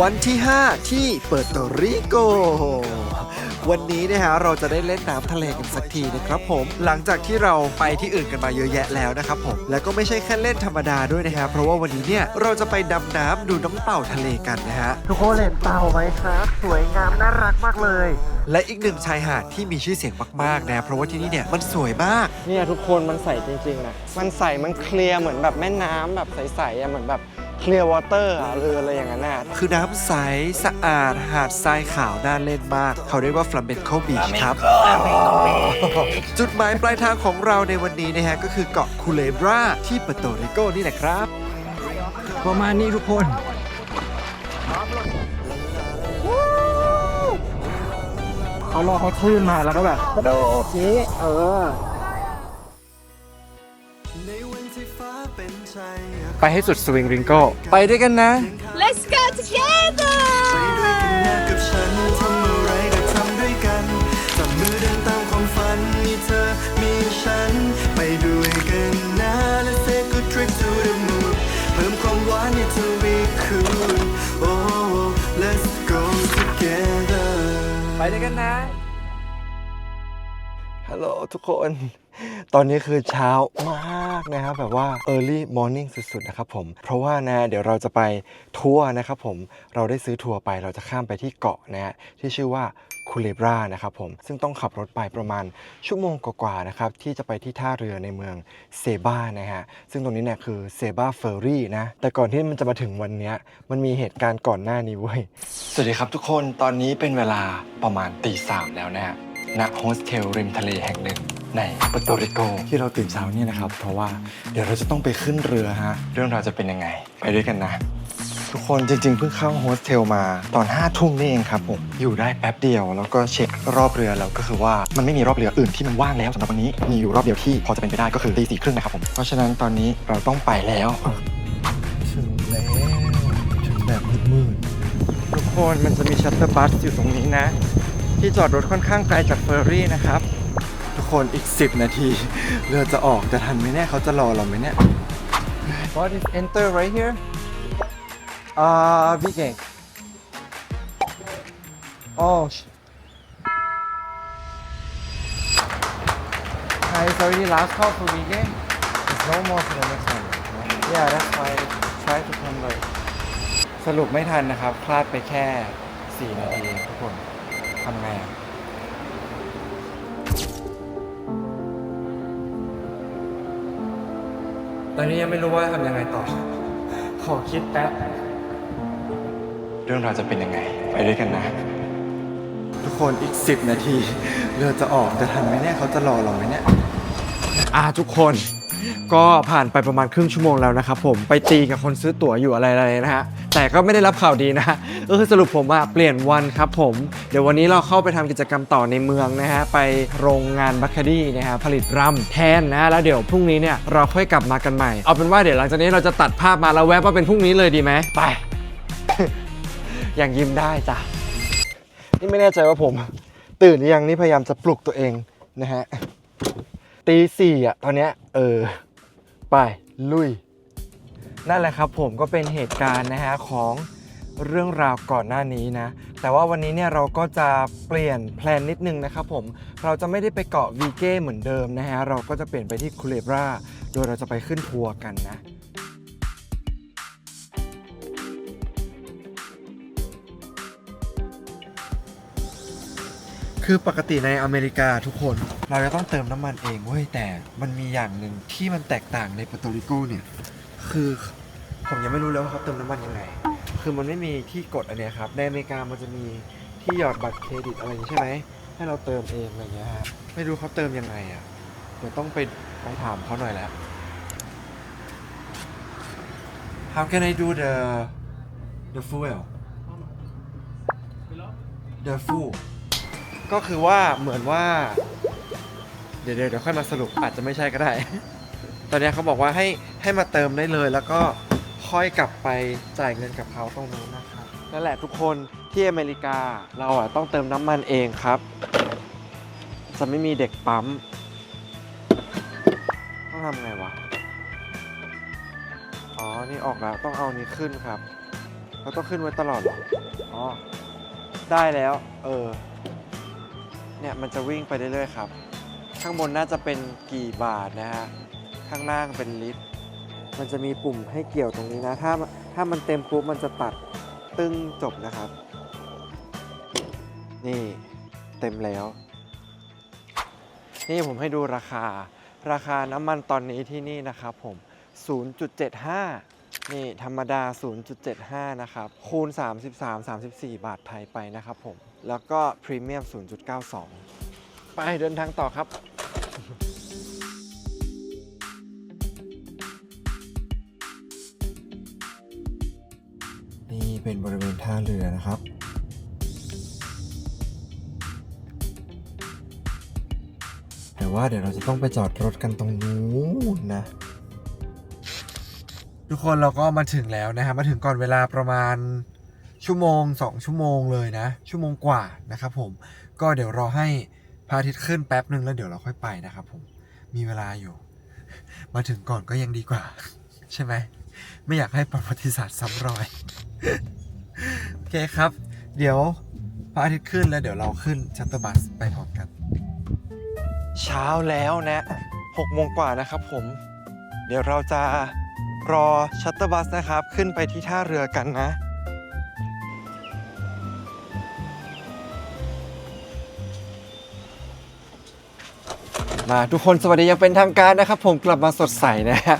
วันที่ 5 ที่เปิดโตริโก วันนี้นะฮะเราจะได้เล่นน้ำทะเลกันสักทีนะครับผมหลังจากที่เราไปที่อื่นกันมาเยอะแยะแล้วนะครับผมแล้วก็ไม่ใช่แค่เล่นธรรมดาด้วยนะฮะเพราะว่าวันนี้เนี่ยเราจะไปดำน้ำดูน้องเต่าทะเลกันนะฮะทุกคนเห็นเต่าไหมครับสวยงามน่ารักมากเลย และอีกหนึ่งชายหาดที่มีชื่อเสียงมากๆนะเพราะว่าที่นี่เนี่ยมันสวยมาก เนี่ยทุกคนมันใสจริงๆนะมันใสมันเคลียร์เหมือนแบบแม่น้ำแบบใสๆอะเหมือนแบบ เคลียร์วอเตอร์อะหรืออะไรอย่างนั้นน่ะคือน้ำใสสะอาดหาดทรายขาวน่าเล่นมาก เขาเรียกว่า Flamenco Beach ครับ จุดหมายปลายทางของเราในวันนี้นะฮะ ก็คือเกาะคูเลบราที่เปอร์โตริโกนี่แหละครับ ประมาณนี้ทุกคนเขารอเขาคลื่นมาแล้วก็แบบกระโดดนี้เออ ไปให้สุดสวิงริงโก้ไปด้วยกันนะ Let's go together กับฉันทำอะไรก็ทำด้วยกันจับมือเดินตามความฝันมีเธอมีฉันไปด้วยกันนะ Let's take a trip to the moon เพิ่มความหวานในทวีคูณ Oh let's go together ไปด้วยกันนะ ฮัลโหลทุกคน ตอนนี้คือเช้ามากนะครับแบบว่า early morning สุดๆนะครับผม เพราะว่านะเดี๋ยวเราจะไปทัวร์นะครับผมเราได้ซื้อทัวร์ไปเราจะข้ามไปที่เกาะนะฮะที่ชื่อว่าคูเลบรานะครับผมซึ่งต้องขับรถไปประมาณชั่วโมงกว่าๆนะครับที่จะไปที่ท่าเรือในเมืองเซบานะฮะซึ่งตรงนี้เนี่ยคือเซบาเฟอร์รี่นะแต่ก่อนที่มันจะมาถึงวันนี้มันมีเหตุการณ์ก่อนหน้านี้เว้ยสวัสดีครับทุกคนตอนนี้เป็นเวลาประมาณตีสามแล้วนะฮะณโฮสเทลริมทะเลแห่งหนึ่ง ในเปอร์โตริโกที่เราตื่นเช้าเนี่ยนะครับ เพราะว่าเดี๋ยวเราจะต้องไปขึ้นเรือฮะ เรื่องราวจะเป็นยังไง ไปด้วยกันนะ ทุกคนจริงๆ เพิ่งเข้าโฮสเทลมาตอน5้าทุ่มนี่เองครับผม อยู่ได้แป๊บเดียว แล้วก็เช็ครอบเรือแล้วก็คือว่ามันไม่มีรอบเรืออื่นที่มันว่างแล้วสำหรับวันนี้มีอยู่รอบเดียวที่พอจะเป็นไปได้ก็คือตีสี่ครึ่งนะครับผมเพราะฉะนั้นตอนนี้เราต้องไปแล้วถึงแล้วถึงแบบมืดทุกคนมันจะมีชัตเตอร์บัสอยู่ตรงนี้นะ ที่จอดรถค่อนข้างไกลจากเฟอร์รี่นะครับๆ ทุกคนอีก 10 นาทีเรือจะออกจะทันไหมเนี่ยเขาจะรอเราไหมเนี่ย What is enter right here อ่าวิเกง Oh sh- Hi, it's already last call for weekend. It's no more for the next one. Yeah, that's why I try to come late. สรุปไม่ทันนะครับ พลาดไปแค่ 4 นาทีทุกคนทำไงอะ ตอนนี้ยังไม่รู้ว่าทำยังไงต่อ ขอคิดแป๊บ เรื่องราวจะเป็นยังไง ไปด้วยกันนะ ทุกคนอีก 10 นาทีเรือจะออกจะทันไหมเนี่ยเขาจะรอเราไหมเนี่ย อ่าทุกคนก็ผ่านไปประมาณครึ่งชั่วโมงแล้วนะครับผมไปตีกับคนซื้อตั๋วอยู่อะไรๆนะฮะแต่ก็ไม่ได้รับข่าวดีนะ ฮะก็คือสรุปผมว่าเปลี่ยนวันครับผม เดี๋ยววันนี้เราเข้าไปทำกิจกรรมต่อในเมืองนะฮะ ไปโรงงานบัคคาดี้นะฮะผลิตรัมแทนนะ แล้วเดี๋ยวพรุ่งนี้เนี่ยเราค่อยกลับมากันใหม่ เอาเป็นว่าเดี๋ยวหลังจากนี้เราจะตัดภาพมาแล้วแวบว่าเป็นพรุ่งนี้เลยดีไหมไป อย่างยิ้มได้จ้ะนี่ไม่แน่ใจว่าผม ตื่นหรือยังนี่พยายามจะปลุกตัวเองนะฮะตีสี่อะตอนเนี้ยเออ ไปลุย นั่นแหละครับผมก็เป็นเหตุการณ์นะฮะของ เรื่องราวก่อนหน้านี้นะ แต่ว่าวันนี้เนี่ยเราก็จะเปลี่ยนแพลนนิดนึงนะครับผม เราจะไม่ได้ไปเกาะวีเก้เหมือนเดิมนะฮะ เราก็จะเปลี่ยนไปที่คูเลบราโดยเราจะไปขึ้นทัวร์กันนะคือปกติในอเมริกาทุกคนเราจะต้องเติมน้ำมันเองเว้ยแต่มันมีอย่างหนึ่งที่มันแตกต่างในเปอร์โตริโกเนี่ย คือผมยังไม่รู้เลยว่าเขาเติมน้ำมันยังไง คือมันไม่มีที่กดอันเนี้ยครับในอเมริกามันจะมีที่หยอดบัตรเครดิตอะไรอย่างนี้ใช่ไหมให้เราเติมเองอะไรอย่างเงี้ยฮะไม่รู้เขาเติมยังไงอะเดี๋ยวต้องไปไปถามเขาหน่อยแล้ว How can I do the the fuel the fuel ก็คือว่าเหมือนว่า เดี๋ยวเดี๋ยวเดี๋ยวค่อยมาสรุปอาจจะไม่ใช่ก็ได้ ตอนเนี้ยเขาบอกว่าให้ให้มาเติมได้เลยแล้วก็ ค่อยกลับไปจ่ายเงินกับเขาตรงนู้นนะครับนั่นแหละทุกคนที่อเมริกาเราอะต้องเติมน้ำมันเองครับ จะไม่มีเด็กปั๊ม ต้องทำไงวะ อ๋อ นี่ออกแล้วต้องเอานี้ขึ้นครับเราต้องขึ้นไว้ตลอดเหรออ๋อ ได้แล้ว เออ เนี่ยมันจะวิ่งไปเรื่อยๆครับ ข้างบนน่าจะเป็นกี่บาทนะฮะ ข้างล่างเป็นลิตร มันจะมีปุ่มให้เกี่ยวตรงนี้นะ ถ้าถ้ามันเต็มปุ๊บมันจะตัดตึ้งจบนะครับ นี่เต็มแล้ว นี่ผมให้ดูราคา ราคาน้ำมันตอนนี้ที่นี่นะครับผม 0.75 นี่ธรรมดา 0.75 นะครับ คูณ 33 34 บาทไทยไปนะครับผม แล้วก็พรีเมียม 0.92 ไปเดินทางต่อครับ เป็นบริเวณท่าเรือนะครับ แต่ว่าเดี๋ยวเราจะต้องไปจอดรถกันตรงนู้นนะ ทุกคนเราก็มาถึงแล้วนะฮะมาถึงก่อนเวลาประมาณชั่วโมง 2 ชั่วโมงเลยนะ ชั่วโมงกว่านะครับผมก็เดี๋ยวรอให้พระอาทิตย์ขึ้นแป๊บหนึ่งแล้วเดี๋ยวเราค่อยไปนะครับผมมีเวลาอยู่ มาถึงก่อนก็ยังดีกว่า ใช่ไหม ไม่อยากให้ประวัติศาสตร์ซ้ำรอย โอเคครับ เดี๋ยวพระอาทิตย์ขึ้นแล้วเดี๋ยวเราขึ้นชัตเตอร์บัสไปพร้อมกัน เช้าแล้วนะ6โมงกว่านะครับผม เดี๋ยวเราจะรอชัตเตอร์บัสนะครับ ขึ้นไปที่ท่าเรือกันนะ มาทุกคนสวัสดียังเป็นทางการนะครับ ผมกลับมาสดใสนะฮะ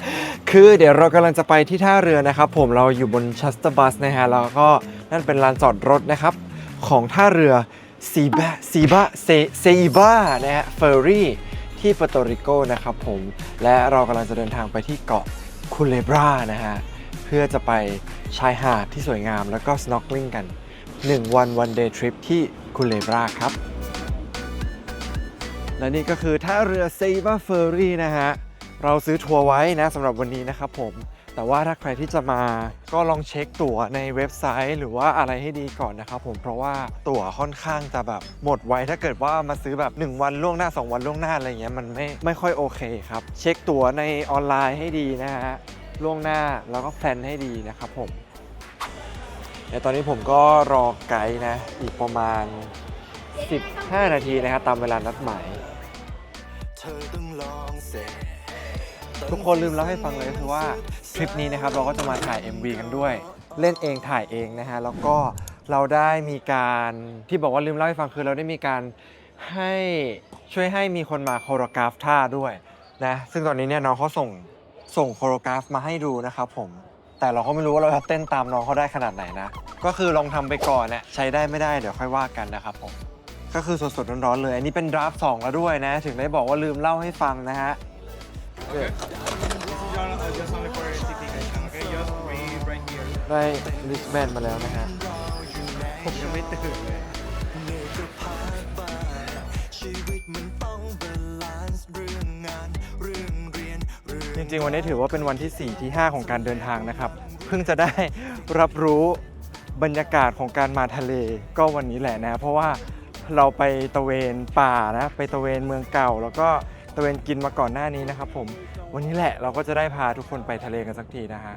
คือเดี๋ยวเรากำลังจะไปที่ท่าเรือนะครับ ผมเราอยู่บนชัสเตอร์บัสนะฮะแล้วก็นั่นเป็นลานจอดรถนะครับ ของท่าเรือซีบาซีบาเซเซอีบานะฮะเฟอร์รี่ที่ปโตริโกนะครับผมและเรากำลังจะเดินทางไปที่เกาะคูเลบรานะฮะเพื่อจะไปชายหาดที่สวยงามแล้วก็ snorkeling กัน 1 วัน one day trip ที่คูเลบราครับ และนี่ก็คือท่าเรือเซบาเฟอร์รี่นะฮะ เราซื้อทัวร์ไว้นะสำหรับวันนี้นะครับผม แต่ว่าถ้าใครที่จะมาก็ลองเช็คตั๋วในเว็บไซต์ หรือว่าอะไรให้ดีก่อนนะครับผมเพราะว่าตั๋วค่อนข้างจะแบบหมดไวถ้าเกิดว่ามาซื้อแบบ 1 วันล่วงหน้า 2 วันล่วงหน้าอะไรเงี้ยมันไม่ไม่ค่อยโอเคครับ เช็คตั๋วในออนไลน์ให้ดีนะฮะล่วงหน้าแล้วก็แพลนให้ดีนะครับผมเดี๋ยวตอนนี้ผมก็รอไกด์นะ อีกประมาณ 15 นาทีนะครับตามเวลานัดหมาย เธอต้องลองเสร็จ ทุกคนลืมเล่าให้ฟังเลยก็คือว่าทริปนี้นะครับเราก็จะมาถ่าย MV กันด้วย เล่นเองถ่ายเองนะฮะแล้วก็เราได้มีการที่บอกว่าลืมเล่าให้ฟังคือเราได้มีการให้ช่วยให้มีคนมาโคโรกราฟท่าด้วยนะซึ่งตอนนี้เนี่ยน้องเขาส่งส่งโคโรกราฟมาให้ดูนะครับผมแต่เราก็ไม่รู้ว่าเราจะเต้นตามน้องเขาได้ขนาดไหนนะ ก็คือลองทำไปก่อนเนี่ยใช้ได้ไม่ได้เดี๋ยวค่อยว่ากันนะครับผมก็คือสดๆร้อนๆเลย อันนี้เป็นดราฟสองแล้วด้วยนะ ถึงได้บอกว่าลืมเล่าให้ฟังนะฮะ ได้ลิสแบนมาแล้วนะฮะ ผมยังไม่ตื่นเลยชีวิตมันต้องบาลานซ์เรื่องงานเรื่องเรียนเรื่องจริงๆ วันนี้ถือว่าเป็นวันที่ 4 ที่ 5 ของการเดินทางนะครับ เพิ่งจะได้รับรู้บรรยากาศของการมาทะเลก็วันนี้แหละนะ เพราะว่าเราไปตะเวนป่านะ ไปตะเวนเมืองเก่าแล้วก็ ตะเวนกินมาก่อนหน้านี้นะครับผม วันนี้แหละเราก็จะได้พาทุกคนไปทะเลกันสักทีนะฮะ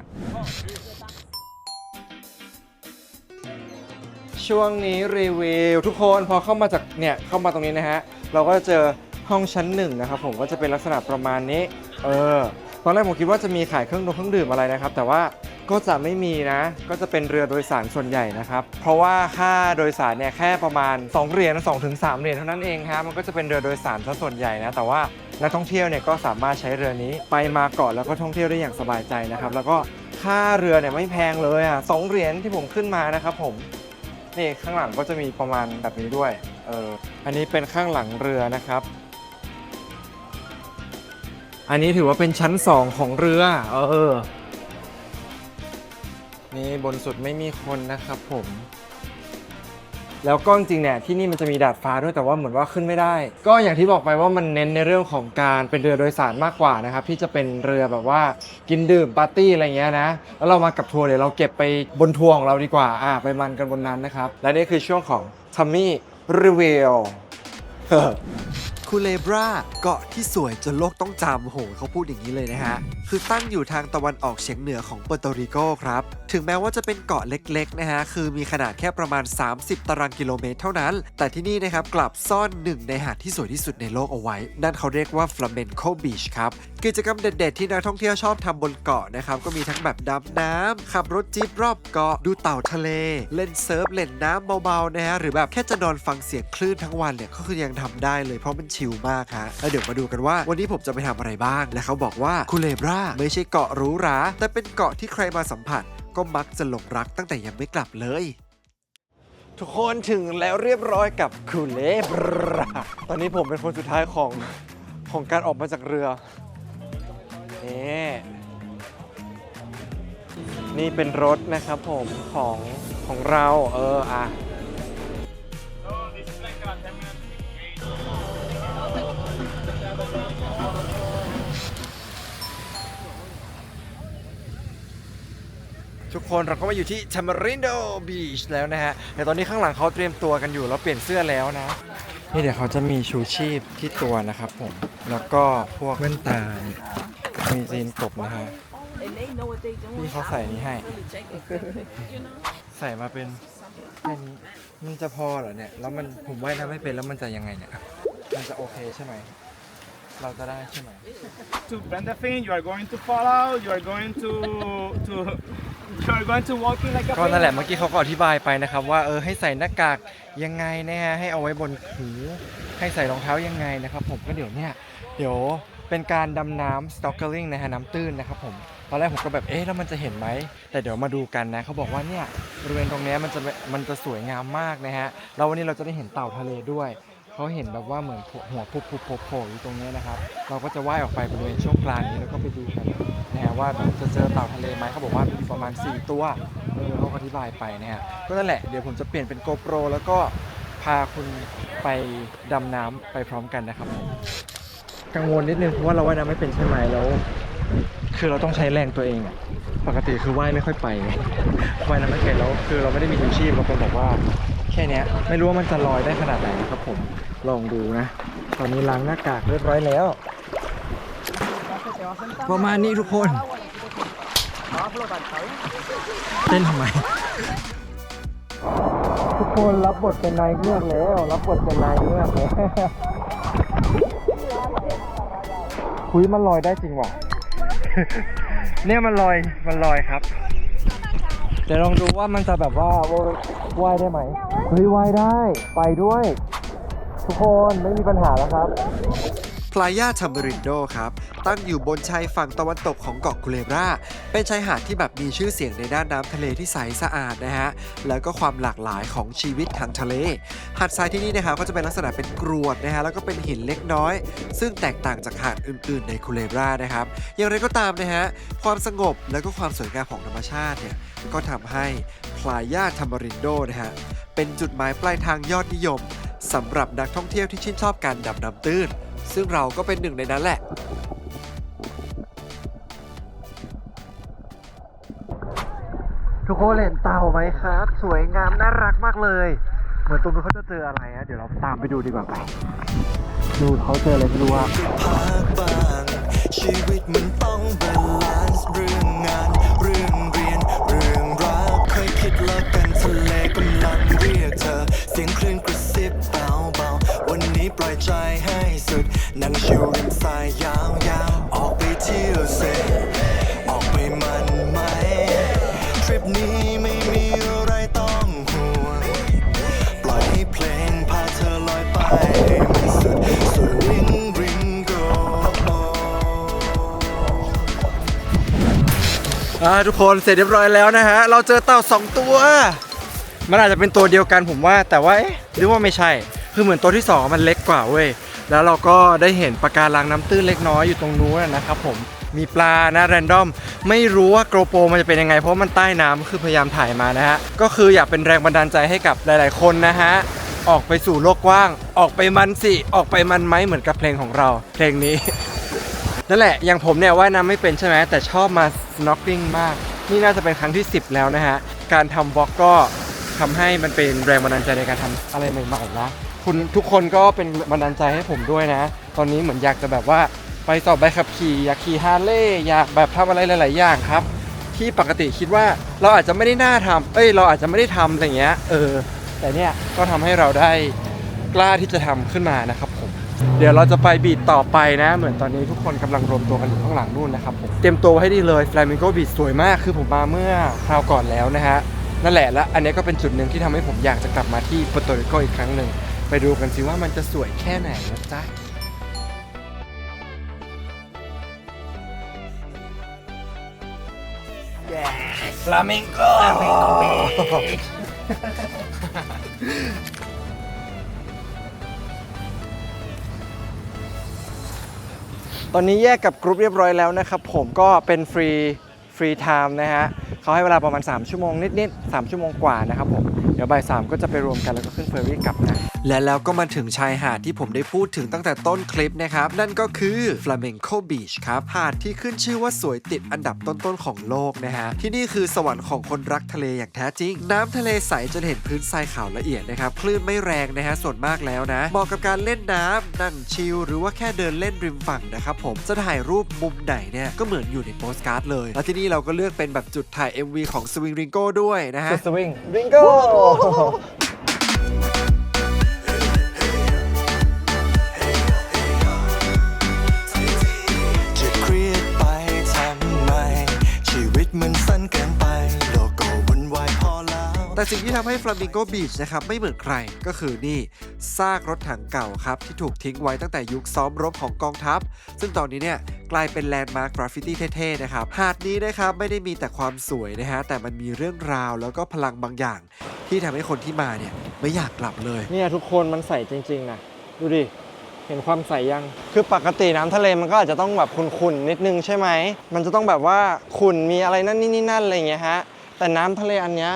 ช่วงนี้รีวิวทุกคนพอเข้ามาจากเนี่ยเข้ามาตรงนี้นะฮะ เราก็จะเจอห้องชั้นหนึ่งนะครับผมก็จะเป็นลักษณะประมาณนี้ เออ ตอนแรกผมคิดว่าจะมีขายเครื่องดงเครื่องดื่มอะไรนะครับ แต่ว่า ก็จะไม่มีนะ ก็จะเป็นเรือโดยสารส่วนใหญ่นะครับ เพราะว่าค่าโดยสารเนี่ยแค่ประมาณ 2 เหรียญ2ถึง3เหรียญเท่านั้นเองครับมันก็จะเป็นเรือโดยสารซะส่วนใหญ่นะ แต่ว่านักท่องเที่ยวเนี่ยก็สามารถใช้เรือนี้ไปมาเกาะแล้วก็ท่องเที่ยวได้อย่างสบายใจนะครับ แล้วก็ค่าเรือเนี่ยไม่แพงเลยอะสองเหรียญที่ผมขึ้นมานะครับผมนี่ข้างหลังก็จะมีประมาณแบบนี้ด้วยเอออันนี้เป็นข้างหลังเรือนะครับ อันนี้ถือว่าเป็นชั้น 2 ของเรือ เออ นี่บนสุดไม่มีคนนะครับผม แล้วก็จริงๆเนี่ยที่นี่มันจะมีดาดฟ้าด้วยแต่ว่าเหมือนว่าขึ้นไม่ได้ ก็อย่างที่บอกไปว่ามันเน้นในเรื่องของการเป็นเรือโดยสารมากกว่านะครับที่จะเป็นเรือแบบว่ากินดื่มปาร์ตี้อะไรเงี้ยนะ แล้วเรามากับทัวร์เดี๋ยวเราเก็บไปบนทัวร์ของเราดีกว่าอ่า ไปมันกันบนนั้นนะครับ และนี่คือช่วงของทัมมี่รีวิว คูเลบราเกาะที่สวยจนโลกต้องจำโหเขาพูดอย่างนี้เลยนะฮะ คือตั้งอยู่ทางตะวันออกเฉียงเหนือของเปอร์โตริโกครับ ถึงแม้ว่าจะเป็นเกาะเล็กๆนะฮะ คือมีขนาดแค่ประมาณ 30 ตารางกิโลเมตรเท่านั้น แต่ที่นี่นะครับกลับซ่อนหนึ่งในหาดที่สวยที่สุดในโลกเอาไว้ นั่นเขาเรียกว่า Flamenco Beach ครับ กิจกรรมเด็ดๆ ที่นักท่องเที่ยวชอบทำบนเกาะนะครับก็มีทั้งแบบดำน้ำขับรถจี๊ปรอบเกาะดูเต่าทะเล เล่นเซิร์ฟเล่นน้ำเบาๆนะฮะหรือแบบแค่จะนอนฟังเสียงคลื่นทั้งวันเนี่ยก็คือยังทำได้เลยเพราะมันชิลมากฮะแล้วเดี๋ยวมาดูกันว่า วันนี้ผมจะไปทำอะไรบ้าง และเขาบอกว่าคูเลบราไม่ใช่เกาะหรูหรา แต่เป็นเกาะที่ใครมาสัมผัส ก็มักจะหลงรักตั้งแต่ยังไม่กลับเลยทุกคนถึงแล้วเรียบร้อยกับคูเลบราตอนนี้ผมเป็นคนสุดท้ายของของการออกมาจากเรือ นี่ นี่เป็นรถนะครับผมของของเรา เออ อะ ทุกคนเราก็มาอยู่ที่ Tamarindo Beach แล้วนะฮะแต่ตอนนี้ข้างหลังเขาเตรียมตัวกันอยู่แล้วเปลี่ยนเสื้อแล้วนะนี่เดี๋ยวเขาจะมีชูชีพที่ตัวนะครับผมแล้วก็พวกแว่นตามีจีนกบนะฮะพี่เขาใส่นี้ให้ ใส่มาเป็นแค่นี้มันจะพอเหรอเนี่ยแล้วมันผมว่ายน้ำไม่เป็นแล้วมันจะยังไงเนี่ยมันจะโอเคใช่ไหมเราจะได้ใช่ไหม to bend the fin, you are going to fall out, you are going to to you are going to walk in like a ก็นั่นแหละ penguin. เมื่อกี้เขาก็อธิบายไปนะครับ ว่าเออให้ใส่หน้ากากยังไงนะฮะให้เอาไว้บนหูให้ใส่รองเท้ายังไงนะครับ ผมก็เดี๋ยวเนี่ยเดี๋ยวเป็นการดำน้ำ snorkeling นะฮะน้ำตื้นนะครับผมตอนแรกผมก็แบบเอ๊ะแล้วมันจะเห็นไหม แต่เดี๋ยวมาดูกันนะเขาบอกว่าเนี่ยบริเวณตรงเนี้ยมันจะมันจะสวยงามมากนะฮะแล้ววันนี้เราจะได้เห็นเต่าทะเลด้วยเขาเห็นแบบว่าเหมือนหัวพุบพุบพุบโผล่อยู่ตรงเนี้ยนะครับ เราก็จะว่ายออกไปบริเวณช่วงกลางนี้แล้วก็ไปดูกันนะฮะ ว่าจะเจอเต่าทะเลไหมเขาบอกว่ามีประมาณ 4 ตัวเออเขาอธิบายไปนะฮะก็นั่นแหละเดี๋ยวผมจะเปลี่ยนเป็น GoPro แล้วก็พาคุณไปดำน้ำไปพร้อมกันนะครับผมกังวลนิดนึงเพราะว่าเราว่ายน้ำไม่เป็นใช่ไหมแล้ว คือเราต้องใช้แรงตัวเองอะปกติคือว่ายไม่ค่อยไปไงว่ายน้ำไม่เป็นแล้วคือเราไม่ได้มีชูชีพบางคนบอกว่า แค่เนี้ยไม่รู้ว่ามันจะลอยได้ขนาดไหนนะครับผมลองดูนะ ตอนนี้ล้างหน้ากากเรียบร้อยแล้ว ประมาณนี้ทุกคนเต้นทำไมทุกคนรับบทเป็นนายเงือกแล้วรับบทเป็นนายเงือกแล้วคุยมันลอยได้จริงว่ะ เนี่ยมันลอยมันลอยครับเดี๋ยวลองดูว่ามันจะแบบว่าว่ายได้ไหมเฮ้ยว่ายได้ไปด้วย ทุกคนไม่มีปัญหาแล้วครับ พลายาทัมเบรินโดครับ ตั้งอยู่บนชายฝั่งตะวันตกของเกาะกุเลบราเป็นชายหาดที่แบบมีชื่อเสียงในด้านน้ำทะเลที่ใสสะอาดนะฮะ แล้วก็ความหลากหลายของชีวิตทางทะเล หาดทรายที่นี่นะครับก็จะเป็นลักษณะเป็นกรวดนะฮะ แล้วก็เป็นหินเล็กน้อย ซึ่งแตกต่างจากหาดอื่น ๆ ในกุเลบรานะครับ อย่างไรก็ตามนะฮะ ความสงบแล้วก็ความสวยงามของธรรมชาติเนี่ย ก็ทำให้พลายาทัมเบรินโดนะฮะ เป็นจุดหมายปลายทางยอดนิยมสำหรับนักท่องเที่ยวที่ชื่นชอบการดำน้ำตื้น ซึ่งเราก็เป็นหนึ่งในนั้นแหละ ทุกคนเห็นเต่าไหมครับ สวยงามน่ารักมากเลย เหมือนตรงนู้นเขาจะเจออะไรอะเดี๋ยวเราตามไปดูดีกว่าไป ดูเขาเจออะไรไม่รู้ว่าพักบ้างชีวิตมันต้องบาลานซ์เรื่องงาน เรื่องเรียน เรื่องรักเคยคิดเลิกกันทะเลกำลังเรียกเธอ เสียงคลื่นกระ ใจให้สุด นั่งชิวริมทรายยาวๆ ออกไปเที่ยวเซออกไปมันไหม ทริปนี้ไม่มีอะไรต้องห่วง ปล่อยให้เพลงพาเธอลอยไปให้มันสุด สุดริงริงโก อ่าทุกคนเสร็จเรียบร้อยแล้วนะฮะ เราเจอเต่าสองตัว มันอาจจะเป็นตัวเดียวกันผมว่า แต่ว่าเอ๊ะหรือว่าไม่ใช่ คือเหมือนตัวที่สองมันเล็กกว่าเว้ยแล้วเราก็ได้เห็นปะการังน้ำตื้นเล็กน้อยอยู่ตรงนู้นนะครับผมมีปลานะแรนดอม ไม่รู้ว่าโกโปรมันจะเป็นยังไง เพราะมันใต้น้ำคือพยายามถ่ายมานะฮะ ก็คืออยากเป็นแรงบันดาลใจให้กับหลาย ๆ คนนะฮะ ออกไปสู่โลกกว้าง ออกไปมันสิ ออกไปมันไหมเหมือนกับเพลงของเรา เพลงนี้ นั่นแหละ อย่างผมเนี่ยว่ายน้ำไม่เป็นใช่ไหมแต่ชอบมา snorkeling มาก นี่น่าจะเป็นครั้งที่ 10 แล้วนะฮะ การทำบล็อกก็ทำให้มันเป็นแรงบันดาลใจในการทำอะไรใหม่ ๆ นะ คุณทุกคนก็เป็นบันดาลใจให้ผมด้วยนะ ตอนนี้เหมือนอยากจะแบบว่าไปสอบใบขับขี่อยากขี่ฮาร์เลย์อยากแบบทำอะไรหลาย ๆ อย่างครับ ที่ปกติคิดว่าเราอาจจะไม่ได้น่าทำเอ้ยเราอาจจะไม่ได้ทำอะไรเงี้ยเออ แต่เนี่ยก็ทำให้เราได้กล้าที่จะทำขึ้นมานะครับผม เดี๋ยวเราจะไปบีดต่อไปนะ เหมือนตอนนี้ทุกคนกำลังรวมตัวกันอยู่ข้างหลังนู่นนะครับผมเตรียมตัวไว้ให้ดีเลย Flamingo Beach สวยมากคือผมมาเมื่อคราวก่อนแล้วนะฮะนั่นแหละและอันนี้ก็เป็นจุดหนึ่งที่ทำให้ผมอยากจะกลับมาที่ป u โตริโกอีกครั้งหนึ่ง ไปดูกันสิว่ามันจะสวยแค่ไหนนะจ๊ะ Flamingo ตอนนี้แยกกับกรุ๊ปเรียบร้อยแล้วนะครับ ผมก็เป็นฟรีฟรีไทม์นะฮะเขาให้เวลาประมาณ 3 ชั่วโมงนิดๆ3ชั่วโมงกว่านะครับผม เดี๋ยวบ่ายสามก็จะไปรวมกันแล้วก็ขึ้นเฟอร์รี่กลับนะ และแล้วก็มาถึงชายหาดที่ผมได้พูดถึงตั้งแต่ต้นคลิปนะครับ นั่นก็คือ Flamenco Beach ครับ หาดที่ขึ้นชื่อว่าสวยติดอันดับต้นๆของโลกนะฮะ ที่นี่คือสวรรค์ของคนรักทะเลอย่างแท้จริง น้ำทะเลใสจนเห็นพื้นทรายขาวละเอียดนะครับ คลื่นไม่แรงนะฮะ ส่วนมากแล้วนะ เหมาะกับการเล่นน้ำนั่งชิลหรือว่าแค่เดินเล่นริมฝั่งนะครับผม จะถ่ายรูปมุมไหนเนี่ยก็เหมือนอยู่ในโปสการ์ดเลย แล้วที่นี่เราก็เลือกเป็นแบบจุดถ่าย MV ของ Swing Ringo ด้วยนะฮะสวิงริงโก้ แต่สิ่งที่ทำให้ Flamingo Beach นะครับไม่เหมือนใครก็คือนี่ซากรถถังเก่าครับ ที่ถูกทิ้งไว้ตั้งแต่ยุคซ้อมรบของกองทัพ ซึ่งตอนนี้เนี่ยกลายเป็นแลนด์มาร์คกราฟฟิตี้เท่ๆนะครับหาดนี้นะครับไม่ได้มีแต่ความสวยนะฮะแต่มันมีเรื่องราวแล้วก็พลังบางอย่าง ที่ทำให้คนที่มาเนี่ยไม่อยากกลับเลย เนี่ยทุกคนมันใสจริง ๆ นะ ดูดิ เห็นความใสยัง คือปกติน้ำทะเลมันก็อาจจะต้องแบบขุ่นๆนิดนึงใช่ไหม มันจะต้องแบบว่าขุ่นมีอะไรนั่นนี่นี่นั่นอะไรอย่างเงี้ยฮะ แต่น้ำทะเลอันเนี้ย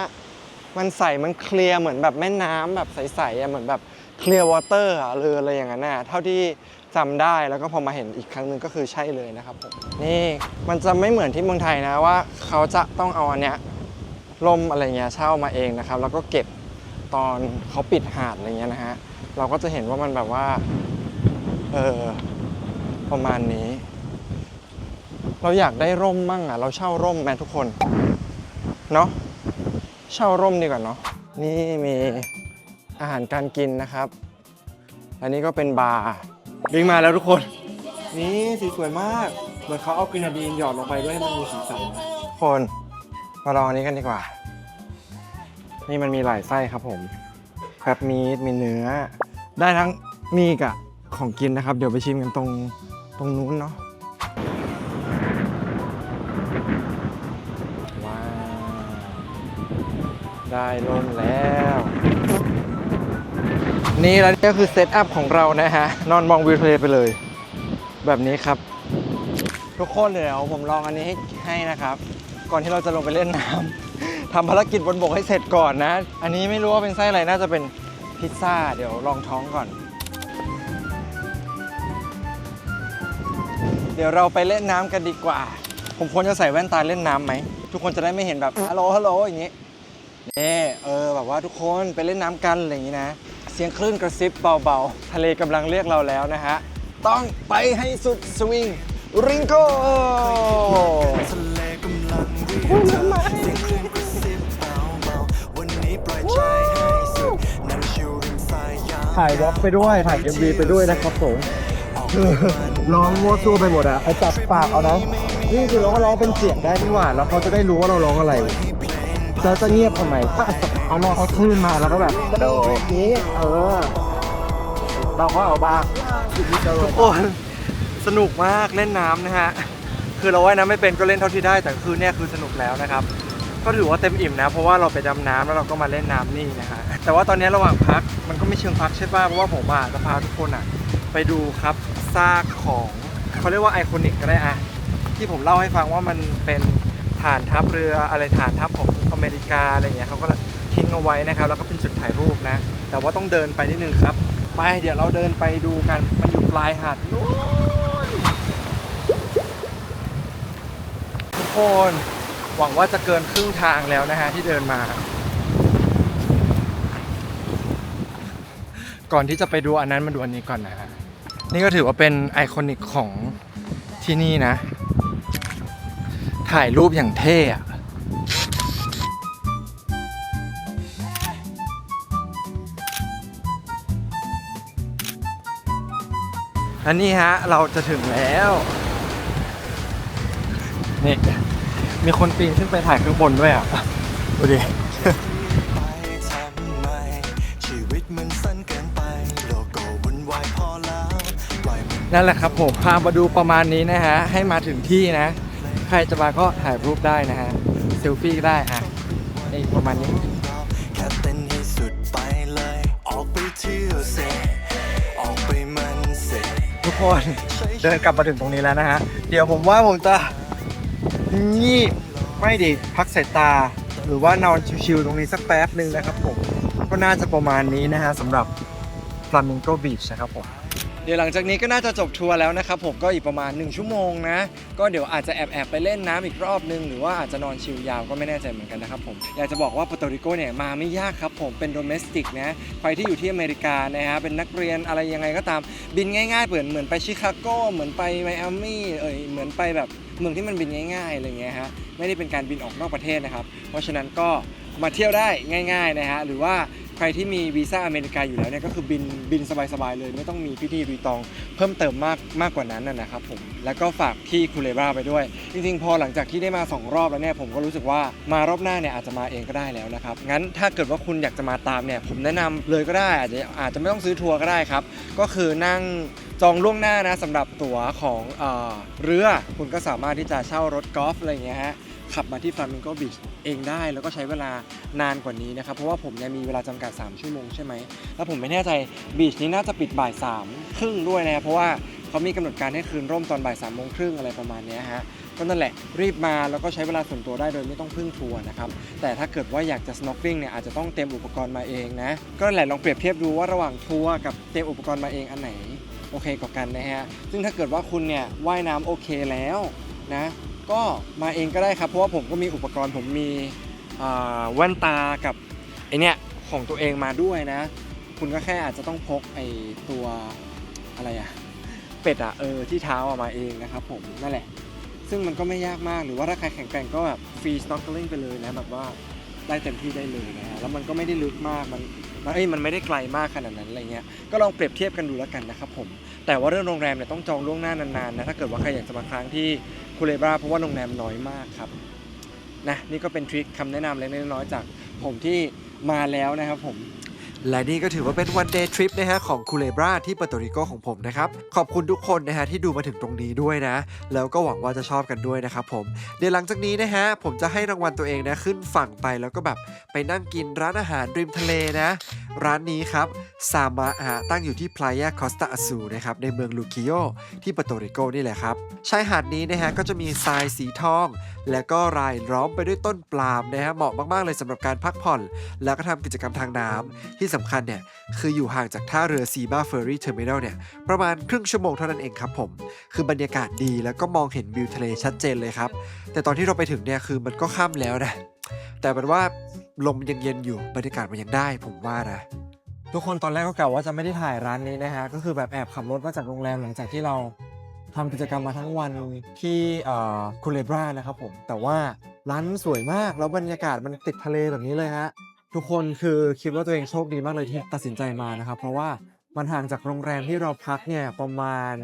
มันใสมันเคลียร์เหมือนแบบแม่น้ำแบบใสๆอะเหมือนแบบเคลียร์วอเตอร์อะหรืออะไรอย่างนั้นน่ะเท่าที่จำได้แล้วก็พอมาเห็นอีกครั้งหนึ่งก็คือใช่เลยนะครับผมนี่มันจะไม่เหมือนที่เมืองไทยนะว่าเขาจะต้องเอาอันเนี้ยล่มอะไรเงี้ยเช่ามาเองนะครับ แล้วก็เก็บตอนเขาปิดหาดอะไรเงี้ยนะฮะเราก็จะเห็นว่ามันแบบว่าเออประมาณนี้ เราอยากได้ร่มมั่งอะเราเช่าร่มไหมทุกคนเนาะ เช่าร่มดีกว่าเนาะนี่มีอาหารการกินนะครับ อันนี้ก็เป็นบาร์วิ่งมาแล้วทุกคน นี่สีสวยมาก เหมือนเขาเอากรีนาดีนหยอดลงไปด้วยให้มันมีสีสันคนมาลองอันนี้กันดีกว่า นี่มันมีหลายไส้ครับผมแครบมีดมีเนื้อ ได้ทั้งมีกอะของกินนะครับ เดี๋ยวไปชิมกันตรงตรงนู้นเนาะ ได้ลมแล้ว นี่แล้วนี่ก็คือเซตอัพของเรานะฮะ นอนมองวิวทะเลไปเลย แบบนี้ครับ ทุกคนเดี๋ยวผมลองอันนี้ให้ให้นะครับ ก่อนที่เราจะลงไปเล่นน้ำทำภารกิจบนบกให้เสร็จก่อนนะ อันนี้ไม่รู้ว่าเป็นไส้อะไรน่าจะเป็นพิซซ่า เดี๋ยวลองท้องก่อน เดี๋ยวเราไปเล่นน้ำกันดีกว่า ผมควรจะใส่แว่นตาเล่นน้ำไหม ทุกคนจะได้ไม่เห็นแบบฮัลโหลฮัลโหลอย่างนี้ นี่เออแบบว่าทุกคนไปเล่นน้ำกันอะไรอย่างนี้นะ เสียงคลื่นกระซิบเบาๆ ทะเลกำลังเรียกเราแล้วนะฮะ ต้องไปให้สุดสวิงริงโกทะเลกำลังเรียกเธอเสียงคลื่นกระซิบเบาๆวันนี้ปล่อยใจให้สุดนั่งชิวริมสายยามถ่ายวอล์กไปด้วยถ่าย MV ไปด้วยนะครับผมร้องมัวซั่วไปหมดอะเขาจับปากเอานะนี่คือเราก็ร้องเป็นเสียงได้นี่หว่าแล้วเขาจะได้รู้ว่าเราร้องอะไร แล้วจะเงียบทำไมถ้าเอารอเขาคลื่นมาแล้วก็แบบกระโดดนี้ เออ เราก็เอาบ้างทุกคนสนุกมากเล่นน้ำนะฮะ คือเราว่ายน้ำไม่เป็นก็เล่นเท่าที่ได้แต่คือเนี่ยคือสนุกแล้วนะครับ ก็ถือว่าเต็มอิ่มนะ เพราะว่าเราไปดำน้ำแล้วเราก็มาเล่นน้ำนี่นะฮะแต่ว่าตอนนี้ระหว่างพักมันก็ไม่เชิงพักใช่ป่ะเพราะว่าผมอะจะพาทุกคนอะไปดูครับซากของเขาเรียกว่าไอคอนิกก็ได้อะที่ผมเล่าให้ฟังว่ามันเป็น ฐานทัพเรืออะไรฐานทัพของอเมริกาอะไรเงี้ยเขาก็ทิ้งเอาไว้นะครับ แล้วก็เป็นจุดถ่ายรูปนะ แต่ว่าต้องเดินไปนิดนึงครับ ไปเดี๋ยวเราเดินไปดูกันมันอยู่ปลายหาดนู้นทุกคนหวังว่าจะเกินครึ่งทางแล้วนะฮะที่เดินมา ก่อนที่จะไปดูอันนั้นมาดูอันนี้ก่อนนะฮะนี่ก็ถือว่าเป็นไอคอนิกของที่นี่นะ ถ่ายรูปอย่างเท่อะอันนี้ฮะ เราจะถึงแล้ว นี่ มีคนปีนขึ้นไปถ่ายข้างบนด้วยอะ ดูดินั่นแหละครับผมพามาดูประมาณนี้นะฮะ ให้มาถึงที่นะ รจะมาก็ถ่ายรูปได้นะฮะเซลฟี่ก็ได้อะนี่ประมาณนี้เราแค่เต้นให้สุดไปเลย ออกไปเที่ยวเสออกไปมันเสทุกคนเดินกลับมาถึงตรงนี้แล้วนะฮะ เดี๋ยวผมว่าผมจะงีบไม่ดิพักสายตา หรือว่านอนชิวๆตรงนี้สักแป๊บหนึ่งนะครับผม ก็น่าจะประมาณนี้นะฮะสำหรับ Flamingo Beach นะครับผม เดี๋ยวหลังจากนี้ก็น่าจะจบทัวร์แล้วนะครับผมก็อีกประมาณ 1 ชั่วโมงนะ ก็เดี๋ยวอาจจะแอบแอบไปเล่นน้ำอีกรอบนึง หรือว่าอาจจะนอนชิลยาวก็ไม่แน่ใจเหมือนกันนะครับผมอยากจะบอกว่าป u ร์ตริโกเนี่ยมาไม่ยากครับผมเป็นโดเมสติกนะใครที่อยู่ที่อเมริกานะฮะเป็นนักเรียนอะไรยังไงก็ตามบินง่ายๆเหมือนเหมือนไปชิคาโกเหมือนไปไมอามี่เอยเหมือนไปแบบเมืองที่มันบินง่ายๆอะไรเงี้ยฮะไม่ได้เป็นการบินออกนอกประเทศนะครับ เพราะฉะนั้นก็มาเที่ยวได้ง่าย ๆนะฮะหรือว่า รที่มีวีซ่าอเมริกาอยู่แล้วเนี่ยก็คือบินบินสบายๆเลย ไม่ต้องมีพิธีรีตองเพิ่มเติมมากมากกว่านั้นนะนะครับผมแล้วก็ฝากที่คูเลบราไปด้วย จริงๆ พอหลังจากที่ได้มา 2 รอบแล้วเนี่ยผมก็รู้สึกว่ามารอบหน้าเนี่ยอาจจะมาเองก็ได้แล้วนะครับงั้นถ้าเกิดว่าคุณอยากจะมาตามเนี่ยผมแนะนำเลยก็ได้ อาจจะอาจจะไม่ต้องซื้อทัวร์ก็ได้ครับก็คือนั่งจองล่วงหน้านะสำหรับตั๋วของเอเรือคุณก็สามารถที่จะเช่ารถกอล์ฟอะไรอย่างเงี้ยฮะ ขับมาที่ Flamingo Beach เองได้ แล้วก็ใช้เวลานานกว่านี้นะครับ เพราะว่าผมเนี่ยมีเวลาจำกัด 3 ชั่วโมงใช่ไหม แล้วผมไม่แน่ใจบีชนี้น่าจะปิดบ่าย3ามครึ่งด้วยนะเพราะว่าเขามีกำหนดการให้คืนร่มตอนบ่ายสามโมงครึ่งอะไรประมาณนี้ฮะก็นั่นแหละรีบมาแล้วก็ใช้เวลาส่วนตัวได้โดยไม่ต้องพึ่งทัวร์นะครับ แต่ถ้าเกิดว่าอยากจะ snorkeling เนี่ยอาจจะต้องเตรียมอุปกรณ์มาเองนะ ก็นั่นแหละลองเปรียบเทียบดูว่าระหว่างทัวร์กับเตรียมอุปกรณ์มาเองอันไหนโอเคกว่ากันนะฮะ ซึ่งถ้าเกิดว่าคุณเนี่ยว่ายน้ำโอเคแล้วนะ ก็มาเองก็ได้ครับ เพราะว่าผมก็มีอุปกรณ์ผมมีแว่นตากับไอเนี้ยของตัวเองมาด้วยนะ คุณก็แค่อาจจะต้องพกไอตัวอะไรอะเป็ดอะเออที่เท้าอะมาเองนะครับผมนั่นแหละ ซึ่งมันก็ไม่ยากมากหรือว่าถ้าใครแข็งแกร่งก็แบบฟรีสต็อกเกอร์ลิงไปเลยนะแบบว่าได้เต็มที่ได้เลยนะฮะแล้วมันก็ไม่ได้ลึกมากมันมันเอ้ยมันไม่ได้ไกลมากขนาดนั้นอะไรเงี้ยก็ลองเปรียบเทียบกันดูแล้วกันนะครับผม แต่ว่าเรื่องโรงแรมเนี่ยต้องจองล่วงหน้านานๆนะถ้าเกิดว่าใครอยากจะมาค้างที่คูเลบราเพราะว่าโรงแรมน้อยมากครับนะนี่ก็เป็นทริคคำแนะนำเล็กๆน้อยๆจากผมที่มาแล้วนะครับผม และนี่ก็ถือว่าเป็นวันเดย์ทริปนะฮะของคูเลบราที่ป u ร์โตริโกของผมนะครับ ขอบคุณทุกคนนะฮะที่ดูมาถึงตรงนี้ด้วยนะ แล้วก็หวังว่าจะชอบกันด้วยนะครับผม เดี๋ยวหลังจากนี้นะฮะผมจะให้รางวัลตัวเองนะขึ้นฝั่งไปแล้วก็แบบไปนั่งกินร้านอาหารริมทะเลนะ ร้านนี้ครับซามะฮะตั้งอยู่ที่ Playa Costa Azul นะครับในเมืองลูคิโอที่ป u ร์โตริโกนี่แหละครับชายหาดนี้นะฮะก็จะมีทรายสีทองแล้วก็รายล้อมไปด้วยต้นปาล์มนะฮะเหมาะมากๆเลยสำหรับการพักผ่อน แล้วก็ทำกิจกรรมทางน้ำที่สำคัญเนี่ยคืออยู่ห่างจากท่าเรือซีบาเฟอร์รี่เทอร์มินอลเนี่ยประมาณครึ่งชั่วโมงเท่านั้นเองครับผม คือบรรยากาศดีแล้วก็มองเห็นวิวทะเลชัดเจนเลยครับ แต่ตอนที่เราไปถึงเนี่ยคือมันก็ค่ำแล้วนะ แต่เป็นว่าลมยังเย็นอยู่บรรยากาศมันยังได้ผมว่านะทุกคนตอนแรกก็กะว่าจะไม่ได้ถ่ายร้านนี้นะฮะก็คือแบบแอบขับรถมาจากโรงแรมหลังจากที่เรา ทำกิจกรรมมาทั้งวันที่คูเลบรานะครับผม แต่ว่าร้านสวยมากแล้วบรรยากาศมันติดทะเลแบบนี้เลยฮะทุกคนคือคิดว่าตัวเองโชคดีมากเลยที่ตัดสินใจมานะครับ เพราะว่ามันห่างจากโรงแรมที่เราพักเนี่ยประมาณ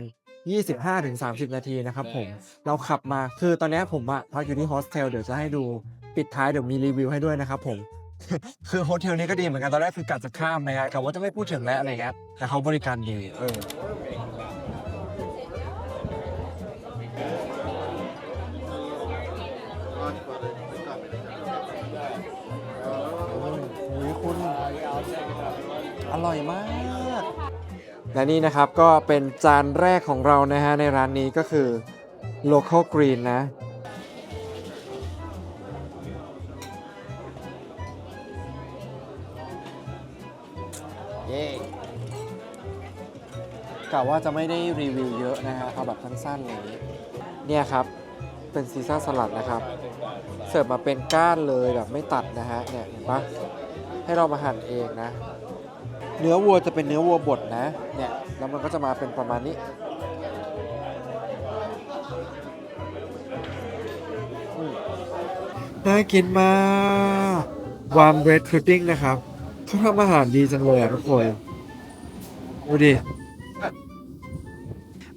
25-30 นาทีนะครับผมเราขับมาคือตอนนี้ผมอะพักอยู่ที่โฮสเทลเดี๋ยวจะให้ดูปิดท้ายเดี๋ยวมีรีวิวให้ด้วยนะครับผมคือโฮเทลนี้ก็ดีเหมือนกันตอนแรกคือกะจะข้ามนะฮะกะว่าจะไม่พูดถึงแล้วอะไรเงี้ยแต่เขาบริการดีเออ อร่อยมาก และนี่นะครับก็เป็นจานแรกของเรานะฮะในร้านนี้ก็คือ local green นะ เย้กะว่าจะไม่ได้รีวิวเยอะนะฮะเอาแบบสั้นๆอย่างนี้ เนี่ยครับเป็นซีซ่าสลัดนะครับ เสิร์ฟมาเป็นก้านเลยแบบไม่ตัดนะฮะเนี่ยเห็นปะ ให้เรามาหั่นเองนะ เนื้อวัวจะเป็นเนื้อวัวบดนะเนี่ยแล้วมันก็จะมาเป็นประมาณนี้น่ากินมากวามเรดพุดดิ้งนะครับเขาทำอาหารดีจังเลยอะทุกคนดูดิ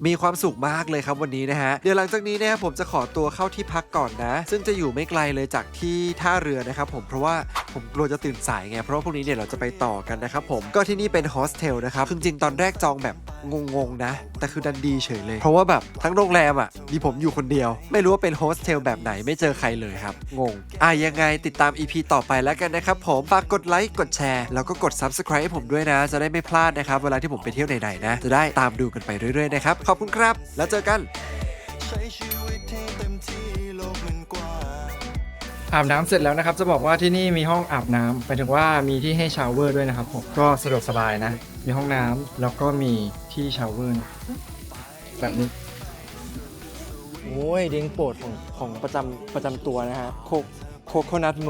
มีความสุขมากเลยครับวันนี้นะฮะ เดี๋ยวหลังจากนี้นะครับผมจะขอตัวเข้าที่พักก่อนนะ ซึ่งจะอยู่ไม่ไกลเลยจากที่ท่าเรือนะครับผมเพราะว่า ผมกลัวจะตื่นสายไง เพราะว่าพรุ่งนี้เนี่ยเราจะไปต่อกันนะครับผมก็ที่นี่เป็นโฮสเทลนะครับคือจริงๆตอนแรกจองแบบงงๆนะ แต่คือดันดีเฉยเลย เพราะว่าแบบทั้งโรงแรมอะมีผมอยู่คนเดียว ไม่รู้ว่าเป็นโฮสเทลแบบไหนไม่เจอใครเลยครับ งง อะยังไงติดตาม EP ต่อไปแล้วกันนะครับผมฝากกดไลค์กดแชร์ แล้วก็กด Subscribe ให้ผมด้วยนะ จะได้ไม่พลาดนะครับ เวลาที่ผมไปเที่ยวไหนๆนะ จะได้ตามดูกันไปเรื่อยๆนะครับขอบคุณครับ แล้วเจอกันใช้ชีวิต อาบน้ำเสร็จแล้วนะครับ จะบอกว่าที่นี่มีห้องอาบน้ำหมายถึงว่ามีที่ให้ชาวเวอร์ด้วยนะครับผมก็สะดวกสบายนะ มีห้องน้ำแล้วก็มีที่ชาวเวอร์แบบนี้ โอ้ยเด้งโปรดของของประจำประจำตัวนะฮะโคโคโคนัทโม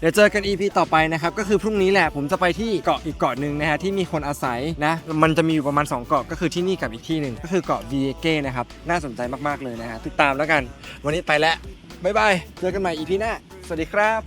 เดี๋ยวเจอกัน EP ต่อไปนะครับ ก็คือพรุ่งนี้แหละผมจะไปที่เกาะอีกเกาะหนึ่งนะฮะที่มีคนอาศัยนะ มันจะมีอยู่ประมาณ 2 เกาะก็คือที่นี่กับอีกที่หนึ่งก็คือเกาะวีเก้นะครับ น่าสนใจมากๆเลยนะฮะติดตามแล้วกัน วันนี้ไปแล้ว บ๊ายบาย เจอกันใหม่อีพีหน้า สวัสดีครับ